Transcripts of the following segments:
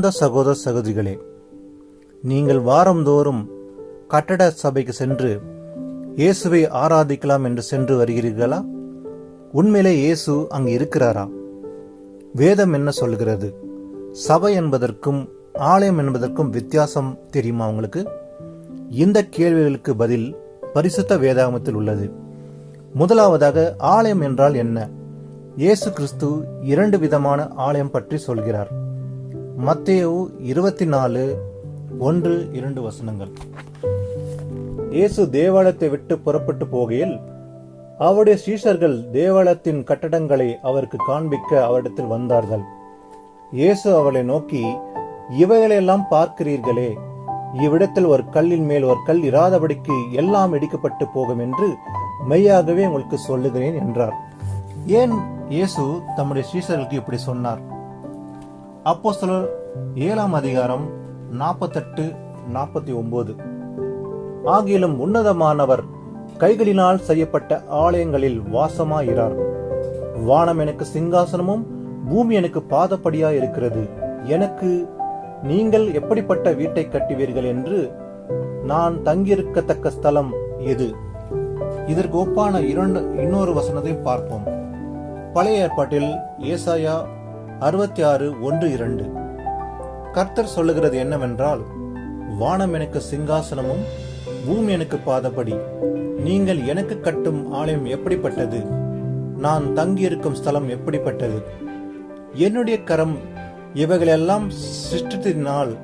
அன்பார்ந்த சகோதர சகோதரிகளே நீங்கள் வாரந்தோறும் கட்டட சபைக்கு சென்று இயேசுவை ஆராதிக்கலாம் என்று சென்று வருகிறீர்களா? உண்மையிலே இயேசு அங்கு இருக்கிறாரா? வேதம் என்ன சொல்கிறது சபை என்பதற்கும் ஆலயம் என்பதற்கும் வித்தியாசம் தெரியுமா உங்களுக்கு? இந்த கேள்விகளுக்கு பதில் பரிசுத்த வேதாகமத்தில் உள்ளது. முதலாவதாக ஆலயம் என்றால் என்ன? இயேசு கிறிஸ்து இரண்டு விதமான ஆலயம் பற்றி சொல்கிறார். மத்தேயு இருபத்தி நாலு ஒன்று இரண்டு வசனங்கள். இயேசு தேவாலயத்தை விட்டு புறப்பட்டு போகையில் அவருடைய சீஷர்கள் தேவாலயத்தின் கட்டடங்களை அவருக்கு காண்பிக்க அவரிடத்தில் வந்தார்கள். இயேசு அவளை நோக்கி இவைகளெல்லாம் பார்க்கிறீர்களே இவ்விடத்தில் ஒரு கல்லின் மேல் ஒரு கல் இராதபடிக்கு எல்லாம் இடிக்கப்பட்டு போகும் என்று மெய்யாகவே உங்களுக்கு சொல்லுகிறேன் என்றார். ஏன் இயேசு தம்முடைய சீஷர்களுக்கு இப்படி சொன்னார்? அப்போ ஏழாம் அதிகாரம் நாற்பத்தெட்டு நாற்பத்தி ஒன்பது ஆகிலும் உன்னதமானவர் கைகளினால் செய்யப்பட்ட ஆலயங்களில் வாசமாயிறார் வானம் எனக்கு சிங்காசனமும் பூமி எனக்கு பாதப்படியா இருக்கிறது எனக்கு நீங்கள் எப்படிப்பட்ட வீட்டை கட்டுவீர்கள் என்று நான் தங்கியிருக்கத்தக்க ஸ்தலம் எது? இதற்கு ஒப்பான இரண்டு இன்னொரு வசனத்தை பார்ப்போம். பழைய ஏற்பாட்டில் ஏசாயா அறுபத்தி ஆறு ஒன்று இரண்டு. கர்த்தர் சொல்லுகிறது என்னவென்றால் வானம் எனக்கு சிங்காசனமும் பூமி எனக்கு பாதப்படி. நீங்கள் எனக்கு கட்டும் ஆலயம் எப்படிப்பட்டது? நான் தங்கியிருக்கும் ஸ்தலம் எப்படிப்பட்டது? என்னுடைய கரம் இவைகளெல்லாம் சிருஷ்டித்தினால்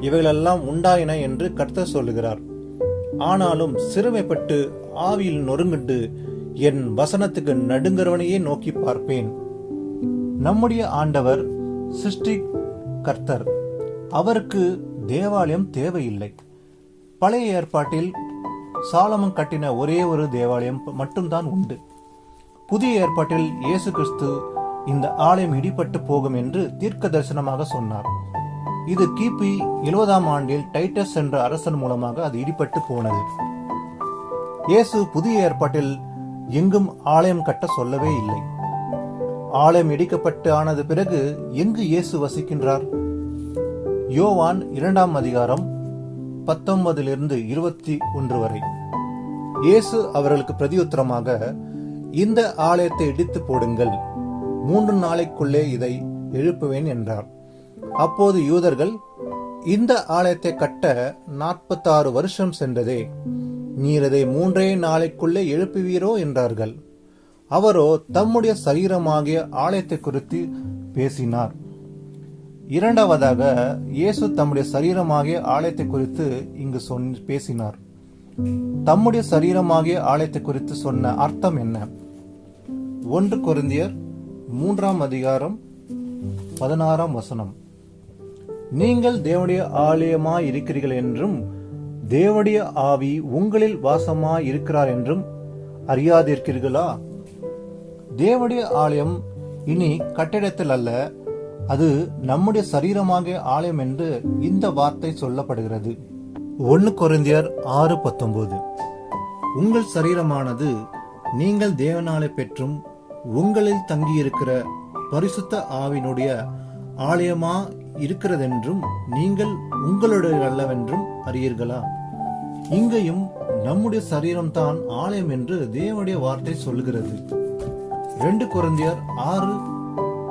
இவைகளெல்லாம் உண்டாயின என்று கர்த்தர் சொல்லுகிறார். ஆனாலும் சிறுமைப்பட்டு ஆவியில் நொறுங்கிட்டு என் வசனத்துக்கு நடுங்கிறவனையே நோக்கி பார்ப்பேன். நம்முடைய ஆண்டவர் சிருஷ்டி கர்த்தர் அவருக்கு தேவாலயம் தேவையில்லை. பழைய ஏற்பாட்டில் சாலமம் கட்டின ஒரே ஒரு தேவாலயம் மட்டும்தான் உண்டு. புதிய ஏற்பாட்டில் இயேசு கிறிஸ்து இந்த ஆலயம் இடிபட்டு போகும் என்று தீர்க்க தரிசனமாக சொன்னார். இது கிபி எழுபதாம் ஆண்டில் டைட்டஸ் என்ற அரசன் மூலமாக அது இடிபட்டு போனது. இயேசு புதிய ஏற்பாட்டில் எங்கும் ஆலயம் கட்ட சொல்லவே இல்லை. ஆலயம் இடிக்கப்பட்டு ஆனது பிறகு எங்கு இயேசு வசிக்கின்றார்? யோவான் இரண்டாம் அதிகாரம் பத்தொன்பதிலிருந்து இருபத்தி ஒன்று வரை. இயேசு அவர்களுக்கு பிரதியுத்தரமாக இந்த ஆலயத்தை இடித்து போடுங்கள். மூன்று நாளைக்குள்ளே இதை எழுப்புவேன் என்றார். அப்போது யூதர்கள் இந்த ஆலயத்தை கட்ட நாற்பத்தாறு வருஷம் சென்றதே. நீர் இதை மூன்றே நாளைக்குள்ளே எழுப்புவீரோ என்றார்கள். அவரோ தம்முடைய சரீரமாகிய ஆலயத்தை குறித்து பேசினார். இரண்டாவதாக இயேசு தம்முடைய சரீரமாகிய ஆலயத்தை குறித்து இங்கு சொன் பேசினார். தம்முடைய சரீரமாகிய ஆலயத்தை குறித்து சொன்ன அர்த்தம் என்ன? ஒன்று குருந்தியர் மூன்றாம் அதிகாரம் பதினாறாம் வசனம். நீங்கள் தேவனுடைய ஆலயமாய் இருக்கிறீர்கள் என்றும் தேவடைய ஆவி உங்களில் வாசமாய் இருக்கிறார் என்றும் அறியாதிருக்கிறீர்களா? தேவடைய ஆலயம் இனி கட்டிடத்தில் அல்ல அது நம்முடைய சரீரமாக ஆலயம் என்று இந்த வார்த்தை சொல்லப்படுகிறது. ஒன்று குறைந்தியர் ஆறு பத்தொன்பது. உங்கள் சரீரமானது நீங்கள் தேவனாலே பெற்றும் உங்களில் தங்கியிருக்கிற பரிசுத்த ஆவினுடைய ஆலயமா இருக்கிறதென்றும் நீங்கள் உங்களுடைய அல்லவென்றும் அறியீர்களா? இங்கேயும் நம்முடைய சரீரம்தான் ஆலயம் என்று தேவனுடைய வார்த்தை சொல்கிறது ரெண்டு குழந்தையர் ஆறு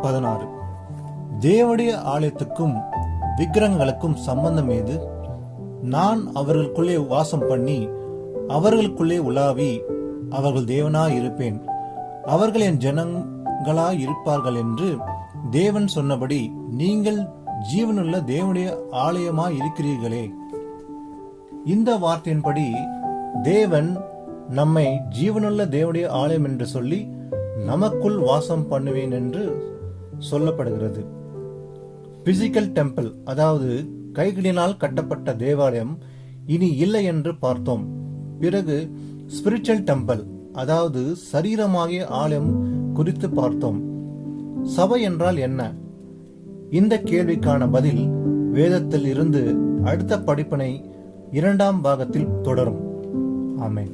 பதினாறு. தேவனுடைய ஆலயத்துக்கும் விக்கிரகங்களுக்கும் சம்பந்தம் ஏது நான் அவர்களுக்குள்ளே வாசம் பண்ணி அவர்களுக்குள்ளே உலாவி அவர்கள் தேவனாய் இருப்பேன். அவர்கள் என் ஜனங்களாய் இருப்பார்கள் என்று தேவன் சொன்னபடி நீங்கள் ஜீவனுள்ள தேவனுடைய ஆலயமாய் இருக்கிறீர்களே. இந்த வார்த்தையின்படி தேவன் நம்மை ஜீவனுள்ள தேவனுடைய ஆலயம் என்று சொல்லி நமக்குள் வாசம் பண்ணுவேன் என்று சொல்லப்படுகிறது. பிசிக்கல் டெம்பிள் அதாவது கைகளினால் கட்டப்பட்ட தேவாலயம் இனி இல்லை என்று பார்த்தோம். பிறகு ஸ்பிரிச்சுவல் டெம்பிள் அதாவது சரீரமாகிய ஆலயம் குறித்து பார்த்தோம். சபை என்றால் என்ன? இந்த கேள்விக்கான பதில் வேதத்தில் இருந்து அடுத்த படிப்பினை இரண்டாம் பாகத்தில் தொடரும். ஆமேன்.